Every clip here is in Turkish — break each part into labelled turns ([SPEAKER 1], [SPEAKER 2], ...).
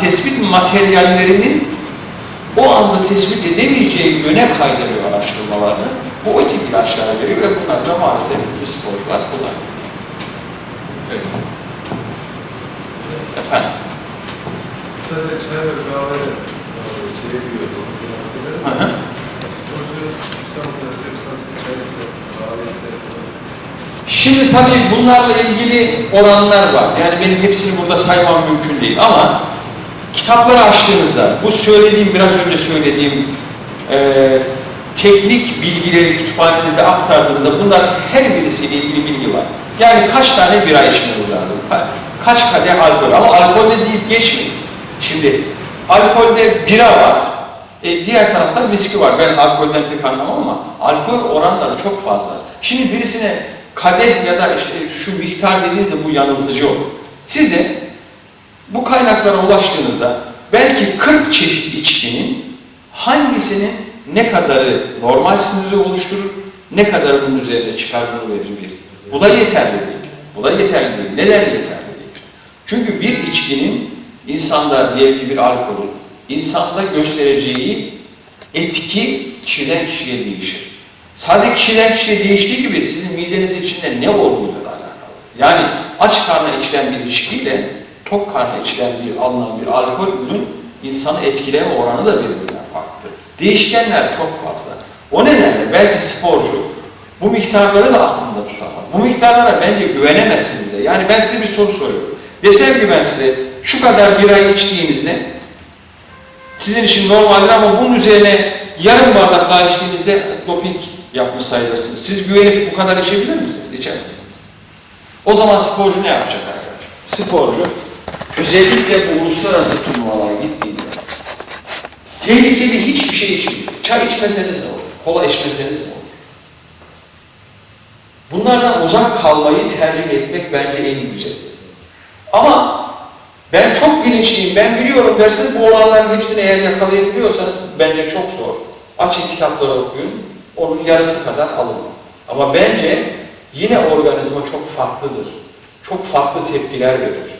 [SPEAKER 1] tespit materyallerinin o anda tespit edemeyeceği yöne kaydırıyor araştırmalarını. Bu o tip ilaçlara veriyor ve bunlar da maalesef bütün sporcular kullanıyor. Evet. Efendim?
[SPEAKER 2] Kısaca çay ve kahve e, şey.
[SPEAKER 1] Hı hı.
[SPEAKER 2] Sporcu çaysı, kahvesi.
[SPEAKER 1] Şimdi tabii bunlarla ilgili oranlar var. Yani benim hepsini burada saymam mümkün değil ama kitapları açtığınızda, bu söylediğim, biraz önce söylediğim e, teknik bilgileri kütüphanenize aktardığınızda bunlar her birisiyle ilgili bilgi var. Yani kaç tane bira içmeniz lazım, ka- kaç kadeh alkol ama alkolde değil geçmeyin. Şimdi alkolde bira var, e, diğer tarafta viski var. Ben alkolden pek anlamam ama alkol oranları çok fazla. Şimdi birisine kadeh ya da işte şu miktar dediğinizde bu yanıltıcı olur. Siz de bu kaynaklara ulaştığınızda belki 40 çeşit içkinin hangisinin ne kadarı normal sınırı oluşturur, ne kadarı bunun üzerine çıkardığını verir bir. Bu da yeterli değil. Bu da yeterli değil. Neden yeterli değil? Çünkü bir içkinin insanda diyelim bir alkolün insanda göstereceği etki kişiden kişiye değişir. Sadece kişiden kişiye değiştiği gibi sizin mideniz içinde ne olduğuyla da alakalı. Yani aç karnına içilen bir içkiyle tok karnına içilen bir alınan bir alkol ürün insanı etkileme oranı da birbirinden farklı. Değişkenler çok fazla. O nedenle belki sporcu bu miktarları da aklında tutamaz. Bu miktarlara bence güvenemezsiniz de. Yani ben size bir soru soruyorum. Desem ki ben size şu kadar birayı içtiğinizde sizin için normaldir ama bunun üzerine yarım bardak daha içtiğinizde doping yapmış sayılırsınız. Siz güvenip bu kadar içebilir misiniz? İçer misiniz? O zaman sporcu ne yapacak arkadaşlar? Sporcu özellikle bu uluslararası turnuvalara gittiğinde tehlikeli hiçbir şey içmiyor. Çay içmeseniz ne olur? Kola içmeseniz ne olur? Bunlardan uzak kalmayı tercih etmek bence en güzel. Ama ben çok bilinçliyim, ben biliyorum derseniz bu olanların hepsini eğer yakalayabiliyorsanız bence çok zor. Açın kitapları okuyun, onun yarısı kadar alın. Ama bence yine organizma çok farklıdır. Çok farklı tepkiler verir.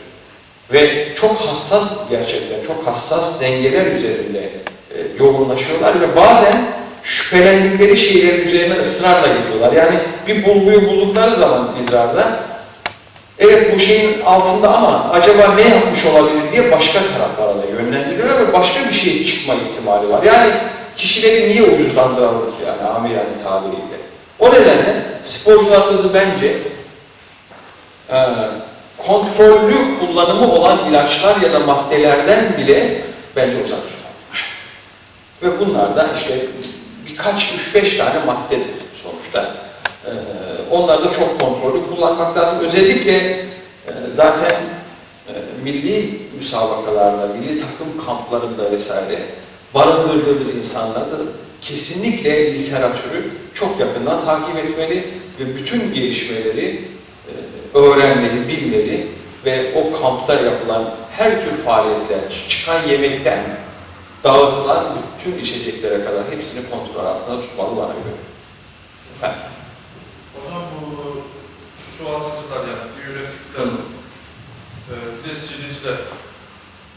[SPEAKER 1] Ve çok hassas gerçekten, çok hassas dengeler üzerinde e, yoğunlaşıyorlar ve bazen şüphelendikleri şeylerin üzerine ısrarla gidiyorlar. Yani bir bulguyu buldukları zaman idrarda evet bu şeyin altında ama acaba ne yapmış olabilir diye başka taraflara da yönlendiriyorlar ve başka bir şey çıkma ihtimali var. Yani kişileri niye uyuzlandıralım ki yani amiyane tabiriyle. O nedenle sporcularımızı bence e, kontrollü kullanımı olan ilaçlar ya da maddelerden bile bence uzak tutalım. Ve bunlar da işte birkaç, üç beş tane maddedir sonuçta. Ee, onları da çok kontrollü kullanmak lazım. Özellikle e, zaten e, milli müsabakalarda, milli takım kamplarında vesaire barındırdığımız insanlar da kesinlikle literatürü çok yakından takip etmeli ve bütün gelişmeleri öğrenmeli, bilmeli ve o kampta yapılan her tür faaliyetler, çıkan yemekten dağıtılan bütün içeceklere kadar hepsini kontrol altında tutmalı bana göre. Efendim?
[SPEAKER 3] Hocam bu su atıcılar yani diüretikler, e, bir de siliciler,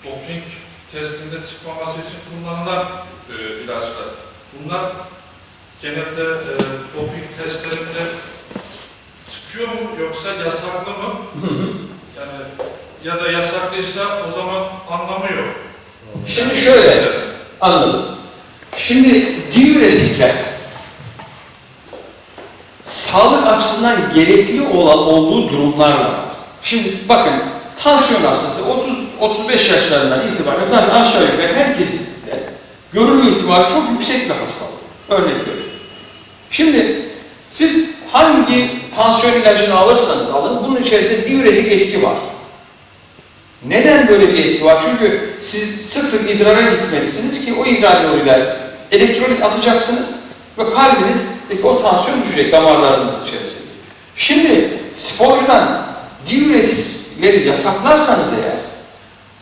[SPEAKER 3] doping testinde çıkmaması için kullanılan e, ilaçlar. Bunlar genelde e, doping testlerinde çıkıyor mu yoksa yasaklı mı? Yani ya da yasaklıysa o zaman anlamı yok.
[SPEAKER 1] Şimdi şöyle, anladım. Şimdi diüretikler sağlık açısından gerekli olan olduğu durumlar var. Şimdi bakın tansiyon hastası 30-35 yaşlarından itibaren zaten aşağı yukarı herkesin de görülme ihtimali çok yüksek bir hastalık. Örnek veriyorum. Şimdi siz hangi tansiyon ilacını alırsanız alın bunun içerisinde diüretik etki var. Neden böyle bir etki var? Çünkü siz sık sık idrara gitmelisiniz ki o idrar yoluyla elektrolit atacaksınız ve kalbinizdeki o tansiyon düşecek damarlarınız içerisinde. Şimdi sporcudan diüretikleri yasaklarsanız eğer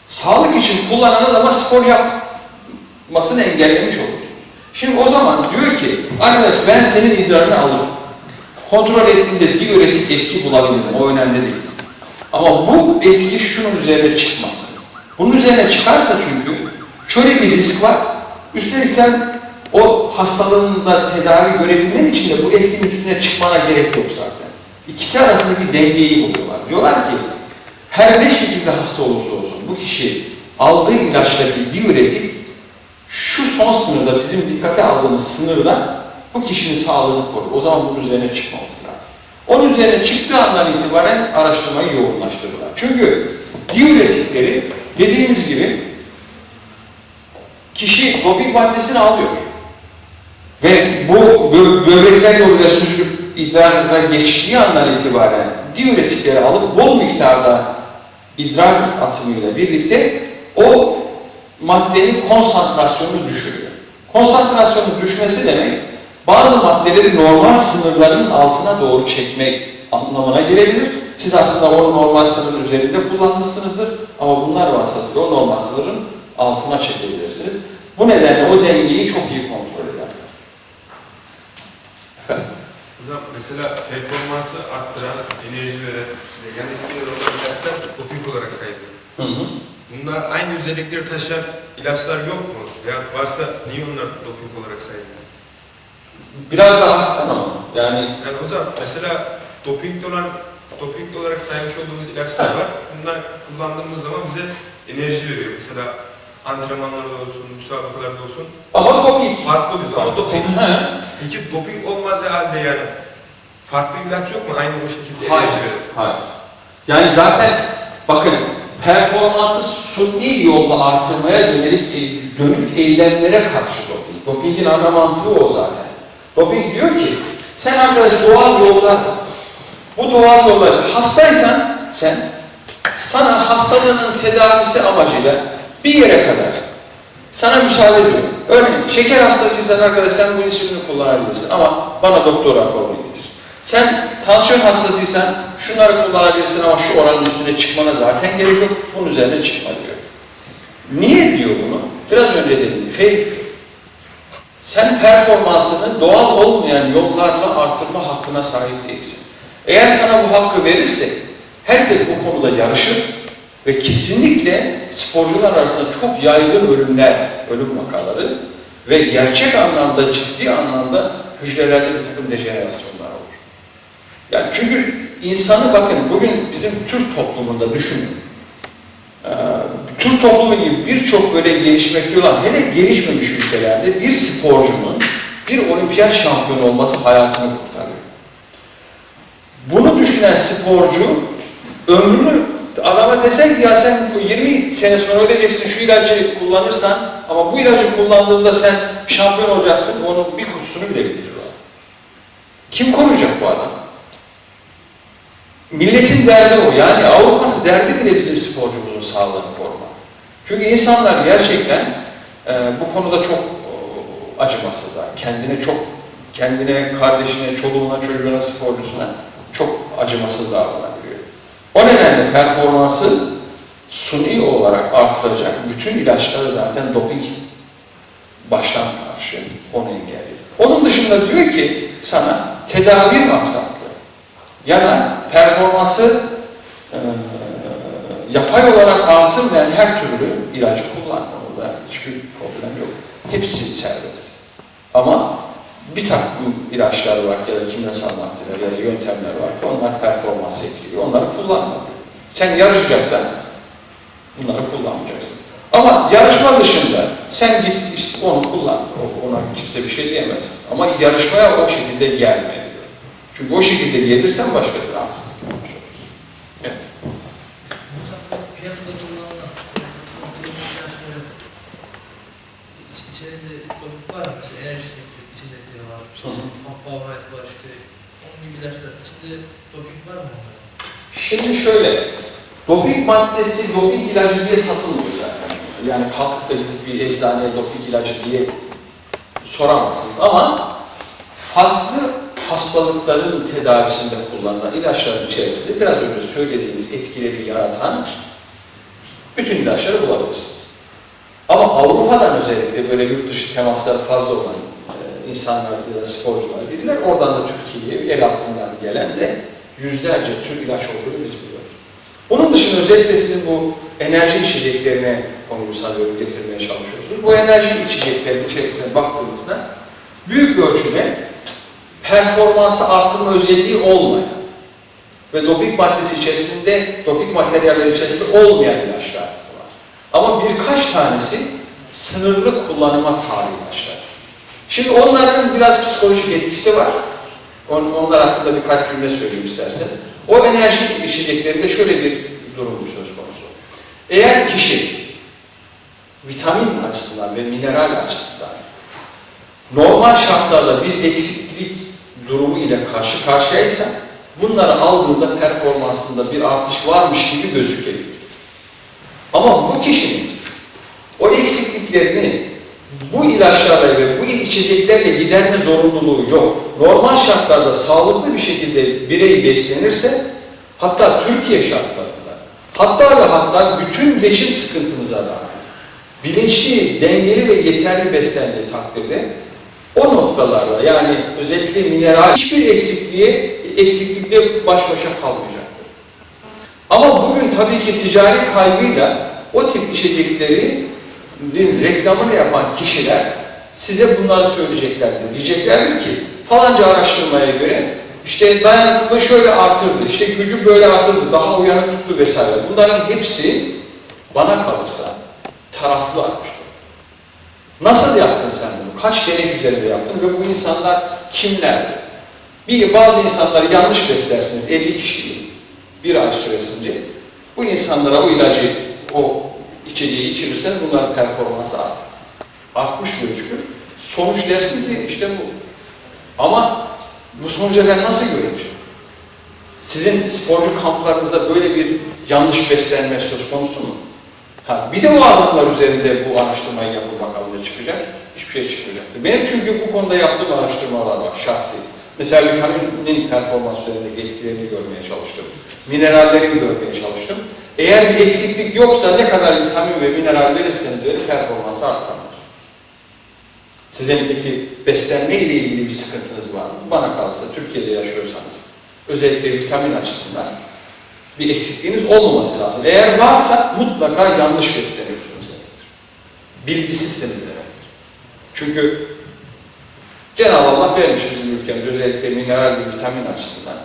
[SPEAKER 1] sağlık için kullanan adama spor yapmasını engellemiş olur. Şimdi o zaman diyor ki arkadaş ben senin idrarını alırım. Kontrol ettiğimde diüretik etki bulabilirim. O önemli değil. Ama bu etki şunun üzerine çıkmasın. Bu Bunun üzerine çıkarsa çünkü şöyle bir risk var. Üstelik sen o hastalığın da tedavi görebilmen için de bu etkinin üstüne çıkmana gerek yok zaten. İkisi arasındaki dengeyi buluyorlar. Diyorlar ki her ne şekilde hasta olursa olsun bu kişi aldığı ilaçtaki diüretik şu son sınırda bizim dikkate aldığımız sınırda bu kişinin sağlığını korur. O zaman bunun üzerine çıkmamız lazım. Onun üzerine çıktığı andan itibaren araştırmayı yoğunlaştırırlar. Çünkü diüretikleri dediğimiz gibi kişi doping maddesini alıyor. Ve bu bö böbrekler yoluyla süzülüp idrarına geçtiği andan itibaren diüretikleri alıp bol miktarda idrar atımıyla birlikte o maddenin konsantrasyonunu düşürüyor. Konsantrasyonun düşmesi demek bazı maddeleri normal sınırların altına doğru çekmek anlamına gelebilir. Siz aslında o normal sınırın üzerinde kullanmışsınızdır ama bunlar vasıtasıyla o normal sınırın altına çekebilirsiniz. Bu nedenle o dengeyi çok iyi kontrol eder. Efendim?
[SPEAKER 4] Hocam mesela performansı arttıran, enerji veren, yan etkileri olan ilaçlar doping olarak sayılıyor.
[SPEAKER 1] Hı hı.
[SPEAKER 4] Bunlar aynı özellikleri taşıyan ilaçlar yok mu? Veya varsa niye onlar doping olarak sayılıyor?
[SPEAKER 1] Biraz daha ama. Yani
[SPEAKER 4] Yani hocam mesela doping olan, doping olarak saymış olduğumuz ilaçlar
[SPEAKER 1] Evet.
[SPEAKER 4] var. Bunlar kullandığımız zaman bize enerji veriyor. Mesela antrenmanlarda olsun, müsabakalarda olsun.
[SPEAKER 1] ama doping.
[SPEAKER 4] Farklı bir ama doping. Peki doping olmadığı halde yani farklı ilaç yok mu? Aynı bu şekilde
[SPEAKER 1] Hayır,
[SPEAKER 4] enerji veren.
[SPEAKER 1] hayır. Yani zaten bakın performansı suni yolla artırmaya dönelik, dönük eylemlere karşı doping. Dopingin ana mantığı o zaten. Doping diyor ki sen arkadaş doğal yollar bu doğal yollar hastaysan sen sana hastalığının tedavisi amacıyla bir yere kadar sana müsaade ediyorum. Örneğin şeker hastasıysan arkadaş sen bu insülini kullanabilirsin ama bana doktor raporunu getir. Sen tansiyon hastasıysan şunları kullanabilirsin ama şu oranın üstüne çıkmana zaten gerek yok. Bunun üzerine çıkma diyor. Niye diyor bunu? Biraz önce dedim. Fake. Sen performansını doğal olmayan yollarla artırma hakkına sahip değilsin. Eğer sana bu hakkı verirse herkes bu konuda yarışır ve kesinlikle sporcular arasında çok yaygın ölümler, ölüm vakaları ve gerçek anlamda, ciddi anlamda hücrelerde bir takım dejenerasyonlar olur. Yani çünkü insanı bakın bugün bizim Türk toplumunda düşünün. Türk toplumu gibi birçok böyle gelişmekte olan, hele gelişmemiş ülkelerde bir sporcunun bir olimpiyat şampiyonu olması hayatını kurtarıyor. Bunu düşünen sporcu ömrünü adama desen ki ya sen bu 20 sene sonra öleceksin şu ilacı kullanırsan ama bu ilacı kullandığında sen şampiyon olacaksın onun bir kutusunu bile bitirir o. Kim koruyacak bu adamı? Milletin derdi o. Yani Avrupa'nın derdi bile bizim sporcumuzun sağlığını. Çünkü insanlar gerçekten e, bu konuda çok e, acımasızlar. Kendine çok, kendine, kardeşine, çoluğuna, çocuğuna, sporcusuna çok acımasız davranabiliyor. O nedenle performansı suni olarak artıracak bütün ilaçları zaten doping baştan karşı onu engelliyor. Onun dışında diyor ki sana tedavi maksatlı ya da performansı e, yapay olarak artırmayan her türlü ilacı kullan. Orada hiçbir problem yok. Hepsi serbest. Ama bir takım ilaçlar var ya da kimyasal maddeler ya da yöntemler var ki onlar performansı etkiliyor. Onları kullanma. Sen yarışacaksan bunları kullanmayacaksın. Ama yarışma dışında sen git işte onu kullan. Ona kimse bir şey diyemez. Ama yarışmaya o şekilde gelme. Çünkü o şekilde gelirsen başkasına haksızlık yapmış olursun. Evet.
[SPEAKER 5] Piyasada kullanılan piyasada kullanılan ilaçların iç- içeride doping var mı? Mesela enerji sektörü, içecekleri var. Powerade var işte. Onun gibi ilaçlar. İçinde doping var mı onların?
[SPEAKER 1] Şimdi şöyle, doping maddesi doping ilacı diye satılmıyor zaten. Yani kalkıp da gidip bir eczaneye doping ilacı diye soramazsınız. Ama farklı hastalıkların tedavisinde kullanılan ilaçların içerisinde biraz önce söylediğimiz etkileri yaratan bütün ilaçları bulabilirsiniz. Ama Avrupa'dan özellikle böyle yurt dışı temasları fazla olan e, insanlar ya da sporcular bilirler. Oradan da Türkiye'ye el altından gelen de yüzlerce tür ilaç olduğunu biz biliyoruz. Bunun dışında özellikle sizin bu enerji içeceklerine konuyu sanıyorum getirmeye çalışıyorsunuz. Bu enerji içeceklerin içerisine baktığımızda büyük ölçüde performansı artırma özelliği olmayan ve doping maddesi içerisinde, doping materyaller içerisinde olmayan. Ama birkaç tanesi sınırlı kullanıma tabi ilaçlar. Şimdi onların biraz psikolojik etkisi var. On- Onlar hakkında birkaç cümle söyleyeyim isterseniz. O enerji içeceklerinde şöyle bir durum söz konusu. Eğer kişi vitamin açısından ve mineral açısından normal şartlarda bir eksiklik durumu ile karşı karşıyaysa bunları aldığında performansında bir artış varmış gibi gözükebilir. Ama bu kişinin o eksikliklerini bu ilaçlarla ve bu içeceklerle giderme zorunluluğu yok. Normal şartlarda sağlıklı bir şekilde birey beslenirse hatta Türkiye şartlarında hatta ve hatta bütün geçim sıkıntımıza rağmen bilinçli, dengeli ve yeterli beslendiği takdirde o noktalarla yani özellikle mineral hiçbir eksikliğe eksiklikle baş başa kalmayacaktır. Ama bugün tabii ki ticari kaygıyla o tip içecekleri reklamını yapan kişiler size bunları söyleyeceklerdir. Diyeceklerdir ki falanca araştırmaya göre işte dayanıklılığı şöyle artırdı, işte gücü böyle artırdı, daha uyanık tuttu vesaire. Bunların hepsi bana kalırsa taraflı artmıştır. Nasıl yaptın sen bunu? Kaç denek üzerinde yaptın ve bu insanlar kimlerdi? Bir, bazı insanları yanlış beslersiniz, 50 kişiyi bir ay süresince. Bu insanlara o ilacı, o içeceği içirirseniz bunların performansı artar. Artmış gözükür. Sonuç dersin ki işte bu. Ama bu sonuca ben nasıl göreceğim? Sizin sporcu kamplarınızda böyle bir yanlış beslenme söz konusu mu? Ha, bir de o adamlar üzerinde bu araştırmayı yapın bakalım ne çıkacak? Hiçbir şey çıkmayacaktır. Benim çünkü bu konuda yaptığım araştırmalar var şahsi. Mesela vitaminin performans üzerindeki etkilerini görmeye çalıştım. Minerallerini görmeye çalıştım. Eğer bir eksiklik yoksa ne kadar vitamin ve mineral verirseniz verin performansı artmaz. Sizin peki beslenme ile ilgili bir sıkıntınız var mı? Bana kalırsa Türkiye'de yaşıyorsanız özellikle vitamin açısından bir eksikliğiniz olmaması lazım. Eğer varsa mutlaka yanlış besleniyorsunuz demektir. Bilgisizsiniz demektir. Çünkü Cenab-ı Allah vermiş bizim ülkemiz özellikle mineral ve vitamin açısından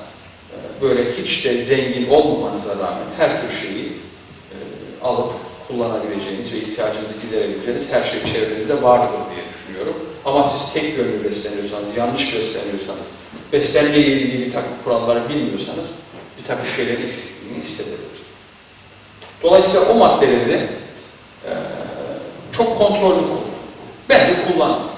[SPEAKER 1] böyle hiç de zengin olmamanıza rağmen her tür şeyi e, alıp kullanabileceğiniz ve ihtiyacınızı giderebileceğiniz her şey çevrenizde vardır diye düşünüyorum. Ama siz tek yönlü besleniyorsanız, yanlış besleniyorsanız, beslenme ile ilgili bir takım kuralları bilmiyorsanız bir takım şeylerin eksikliğini hissedebilir. Dolayısıyla o maddeleri de e, çok kontrollü kullanın. Ben de kullanmıyorum.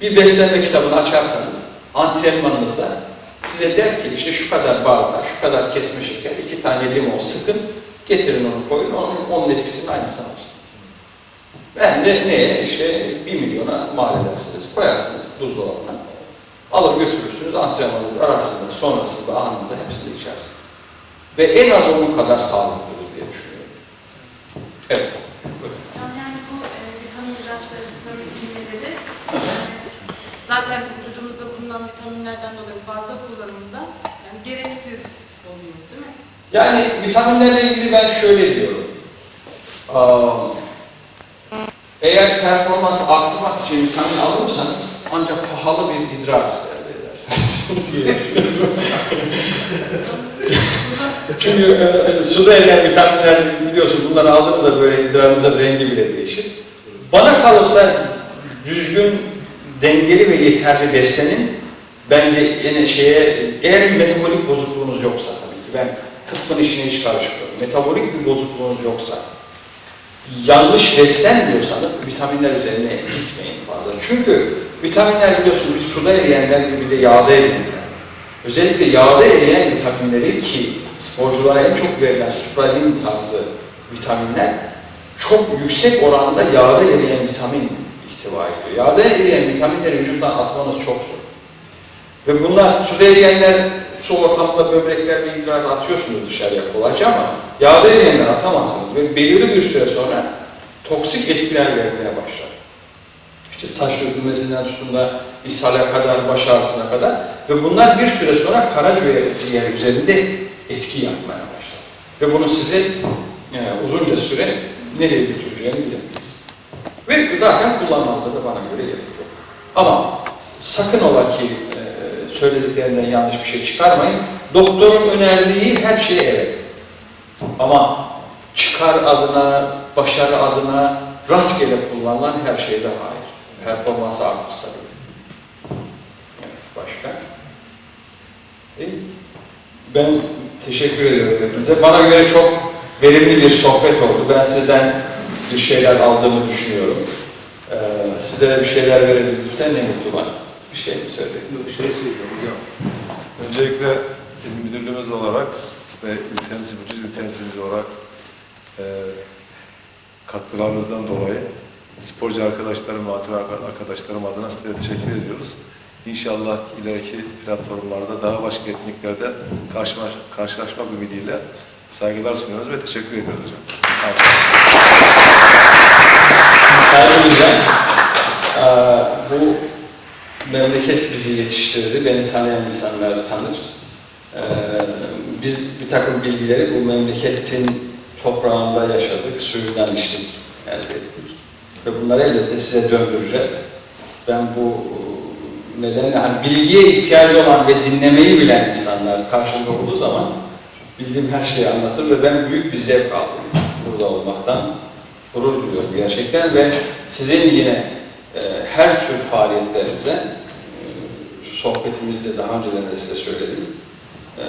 [SPEAKER 1] Bir beslenme kitabını açarsanız antrenmanınızda size der ki işte şu kadar bardağı, şu kadar kesme şeker, iki tane limon sıkın, getirin onu koyun, onun, onun etkisini aynısını alırsınız. Ben de neye? işte bir milyona mal edersiniz, koyarsınız buzdolabına. Alır götürürsünüz, antrenmanınız arasında, sonrasında, anında hepsini içersiniz. Ve en az onun kadar sağlıklıdır diye düşünüyorum. Evet.
[SPEAKER 6] Yani, yani bu e, vitamin ilaçları, vitamin iğneleri e, zaten bulunan vitaminlerden dolayı fazla kullanımında yani gereksiz oluyor değil mi?
[SPEAKER 1] Yani vitaminlerle ilgili ben şöyle diyorum. Eğer performans arttırmak için vitamin alırsanız ancak pahalı bir idrar elde edersiniz diye. Çünkü e, suda eriyen vitaminler biliyorsunuz bunları aldığınızda böyle idrarınızın rengi bile değişir. Bana kalırsa düzgün, dengeli ve yeterli beslenin. Bence yine şeye, eğer metabolik bozukluğunuz yoksa tabii ki ben tıbbın işine hiç karışmıyorum. Metabolik bir bozukluğunuz yoksa, yanlış beslenmiyorsanız vitaminler üzerine gitmeyin fazla. Çünkü vitaminler biliyorsunuz bir suda eriyenler gibi de yağda eriyenler. Özellikle yağda eriyen vitaminleri ki sporculara en çok verilen supralin tarzı vitaminler çok yüksek oranda yağda eriyen vitamin ihtiva ediyor. Yağda eriyen vitaminleri vücuttan atmanız çok zor. Ve bunlar suda eriyenler su ortamında böbreklerle idrarla atıyorsunuz dışarıya kolayca ama yağda eriyenler atamazsınız ve belirli bir süre sonra toksik etkiler vermeye başlar. İşte saç dökülmesinden tutun da ishale kadar, baş ağrısına kadar ve bunlar bir süre sonra karaciğer ciğer üzerinde etki yapmaya başlar. Ve bunu sizi e, uzunca süre nereye götüreceğini bilemeyiz. Ve zaten kullanmanızda da bana göre gerek. Ama sakın ola ki söylediklerinden yanlış bir şey çıkarmayın. Doktorun önerdiği her şeye evet. Ama çıkar adına, başarı adına rastgele kullanılan her şeyde hayır. Performansı artırsa bile. Evet, başka? İyi. Ben teşekkür ediyorum hepinize. Bana göre çok verimli bir sohbet oldu. Ben sizden bir şeyler aldığımı düşünüyorum. Ee, sizlere bir şeyler verebilirsem ne mutlu bana. Bir şey mi söyleyeyim?
[SPEAKER 2] Yok şey söyleyeyim hocam. Öncelikle il müdürlüğümüz olarak ve il temsil, ucuz il temsilcimiz olarak e, katkılarınızdan dolayı sporcu arkadaşlarım, amatör arkadaşlarım adına size teşekkür ediyoruz. İnşallah ileriki platformlarda daha başka etkinliklerde karşılaş, karşılaşmak ümidiyle saygılar sunuyoruz ve teşekkür ediyoruz hocam. Sağ olun.
[SPEAKER 1] Ayrıca eee, bu memleket bizi yetiştirdi. Beni tanıyan insanlar tanır. Eee, biz bir takım bilgileri bu memleketin toprağında yaşadık, suyundan içtik, elde ettik. Ve bunları elbette size döndüreceğiz. Ben bu nedenle hani bilgiye ihtiyacı olan ve dinlemeyi bilen insanlar karşımda olduğu zaman bildiğim her şeyi anlatır ve ben büyük bir zevk aldım burada olmaktan. Gurur duyuyorum gerçekten ve sizin yine e, her tür faaliyetlerinize e, sohbetimizde daha önceden de size söyledim. E,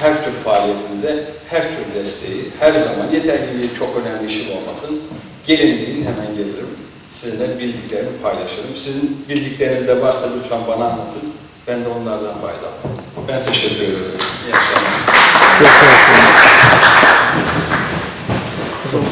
[SPEAKER 1] her tür faaliyetinize, her tür desteği, her zaman yeter ki bir çok önemli işim olmasın. Gelin deyin hemen gelirim. Sizinle bildiklerimi paylaşırım. Sizin bildikleriniz de varsa lütfen bana anlatın. Ben de onlardan faydalanırım. Ben teşekkür ediyorum. İyi akşamlar.
[SPEAKER 5] Çok